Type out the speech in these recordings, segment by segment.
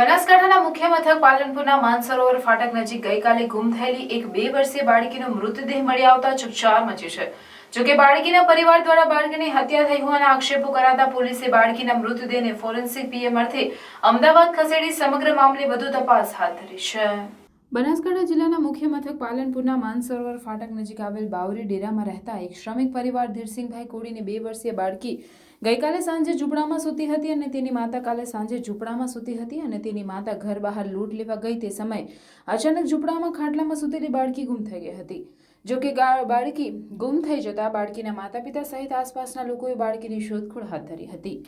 બનાસકાંઠાના મુખ્ય મથક પાલનપુરના માનસરોવર ફાટક નજીક ગઈકાલે ગુમ થયેલી એક બે વર્ષીય બાળકીનો મૃતદેહ મળી આવતા ચકચાર મચી છે. જોકે બાળકીના પરિવાર દ્વારા બાળકીની હત્યા થઈ હોવાના આક્ષેપો કરાતા પોલીસે બાળકીના મૃતદેહને ફોરેન્સિક પીએમ અર્થે અમદાવાદ ખસેડી સમગ્ર મામલે વધુ તપાસ હાથ ધરી છે. બનાસકાંઠા જિલ્લાના મુખ્ય મથક પાલનપુરના માનસરોવર ફાટક નજીક આવેલ બાવરી ડેરામાં રહેતા એક શ્રમિક પરિવાર ધીરસિંહભાઈ કોડીની બે વર્ષીય બાળકી ગઈકાલે સાંજે ઝૂંપડામાં સૂતી હતી અને તેની માતા કાલે સાંજે ઝૂંપડામાં સૂતી હતી અને તેની માતા ઘર બહાર લૂંટ લેવા ગઈ તે સમયે અચાનક ઝૂંપડામાં ખાટલામાં સૂતેલી બાળકી ગુમ થઈ ગઈ હતી. જો કે બાળકી ગુમ થઈ જતાં બાળકીના માતા પિતા સહિત આસપાસના લોકોએ બાળકીની શોધખોળ હાથ ધરી હતી.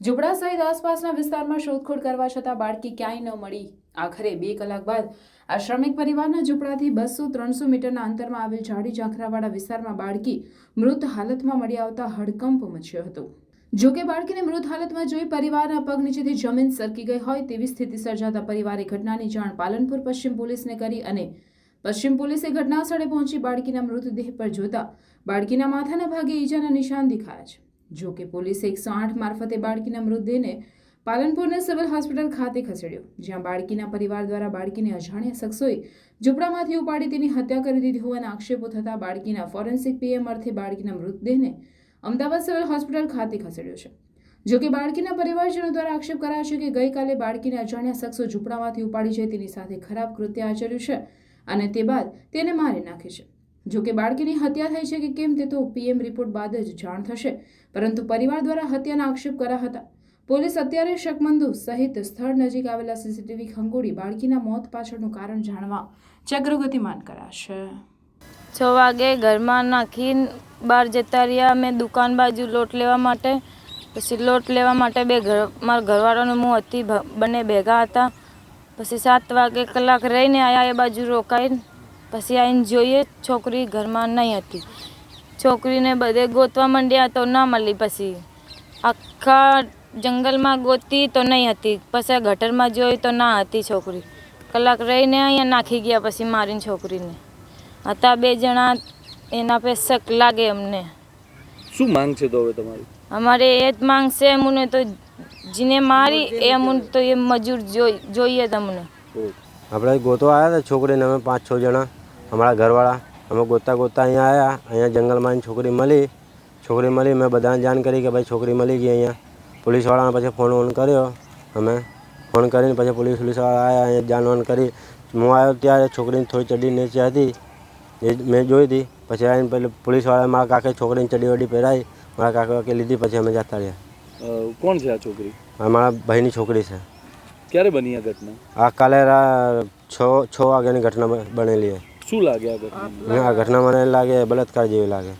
ઝૂંપડા સહિત આસપાસના વિસ્તારમાં શોધખોળ કરવા છતાં બાળકી ક્યાંય ન મળી. આખરે બે કલાક બાદ આ શ્રમિક પરિવારના ઝૂંપડાથી બસો ત્રણસો મીટરના અંતરમાં આવેલ ઝાડી ઝાંખરાવાળા વિસ્તારમાં બાળકી મૃત હાલતમાં મળી આવતા હડકંપ મચ્યો હતો. જો કે બાળકીને મૃત હાલતમાં જોઈ પરિવારના પગ નીચેથી જમીન સરકી ગઈ હોય તેવી સ્થિતિ સર્જાતા પરિવારે ઘટનાની જાણ પાલનપુર પશ્ચિમ પોલીસને કરી અને પશ્ચિમ પોલીસે ઘટના સ્થળે પહોંચી બાળકીના મૃતદેહ પર જોતા બાળકીના માથાના ભાગે ઈજાના નિશાન દેખાયા છે. જો કે પોલીસે એકસો આઠ મારફતે બાળકીના મૃતદેહને પાલનપુરના સિવિલ હોસ્પિટલ ખાતે ખસેડ્યો. જ્યાં બાળકીના પરિવાર દ્વારા બાળકીને અજાણ્યા શખ્સોએ ઝૂંપડામાંથી ઉપાડી તેની હત્યા કરી દીધી હોવાના આક્ષેપો થતાં બાળકીના ફોરેન્સિક પીએમ અર્થે બાળકીના મૃતદેહને અમદાવાદ સિવિલ હોસ્પિટલ ખાતે ખસેડ્યો છે. જો કે બાળકીના પરિવારજનો દ્વારા આક્ષેપ કરાયો છે કે ગઈકાલે બાળકીને અજાણ્યા શખ્સો ઝૂંપડામાંથી ઉપાડી છે તેની સાથે ખરાબ કૃત્ય આચર્યું છે અને તે બાદ તેને મારી નાખી છે. જો કે બાળકીની હત્યા થઈ છે કે કેમ તે તો પીએમ રિપોર્ટ બાદ જ જાણ થશે, પરંતુ પરિવાર દ્વારા હત્યાના આક્ષેપ કર્યા હતા પોલીસ અત્યારે શકમંદુ સહિત સ્થળ નજીક આવેલા સીસીટીવી ખંગોળી બાળકીના મોત પાછળનું કારણ જાણવા ચક્રગતિમાન કરાશે. છ વાગે ઘરમાં નાખીને બહાર જતા રહ્યા. અમે દુકાન બાજુ લોટ લેવા માટે, પછી લોટ લેવા માટે બે ઘર, મારા ઘરવાળાનું હું હતી બંને ભેગા હતા. પછી સાત વાગે કલાક રહીને આવ્યા એ બાજુ રોકાઈને પછી આવીને જોઈએ છોકરી ઘરમાં નહીં હતી. છોકરીને બધે ગોતવા માંડ્યા તો ના મળી પછી. આખા જંગલમાં ગોતી તો નહીં હતી. પછી ગટરમાં જોઈ તો ના હતી છોકરી. કલાક રહીને અહીંયા નાખી ગયા પછી મારીને છોકરીને. હતા બે જણા એના પે શક લાગે અમને. શું માંગ છે તો હવે તમારી? અમારે એ જ માંગશે અમને તો જીને મારી એ અમને તો એ મજૂર જોઈ જોઈએ તમને. આપણે ગોતો આવ્યા હતા છોકરીને અમે પાંચ છ જણા. અમારા ઘરવાળા અમે ગોતતા ગોતતા અહીંયા આવ્યા અહીંયા જંગલમાં છોકરી મળી. છોકરી મળી મેં બધાને જાણ કરી કે ભાઈ છોકરી મળી ગઈ અહીંયા. પોલીસવાળાને પછી ફોન વોન કર્યો. અમે ફોન કરીને પછી પોલીસ પોલીસવાળા આવ્યા અહીંયા જાણવાન કરી. હું આવ્યો ત્યારે છોકરીની થોડી ચડી નીચે હતી. એ મેં જોઈ હતી. પછી આવીને પેલી પોલીસવાળાએ મારા કાકે છોકરીની ચડી વડી પહેરાવી મારા કાકા કાકે લીધી પછી અમે જતા રહ્યા. કોણ છે આ છોકરી? મારા ભાઈની છોકરી છે. ક્યારે બની આ ઘટના? આ કાલે રા- છ છ વાગ્યાની ઘટના બનેલી છે. શું લાગે આ ઘટના આ ઘટના મને લાગે બળાત્કાર જેવી લાગે.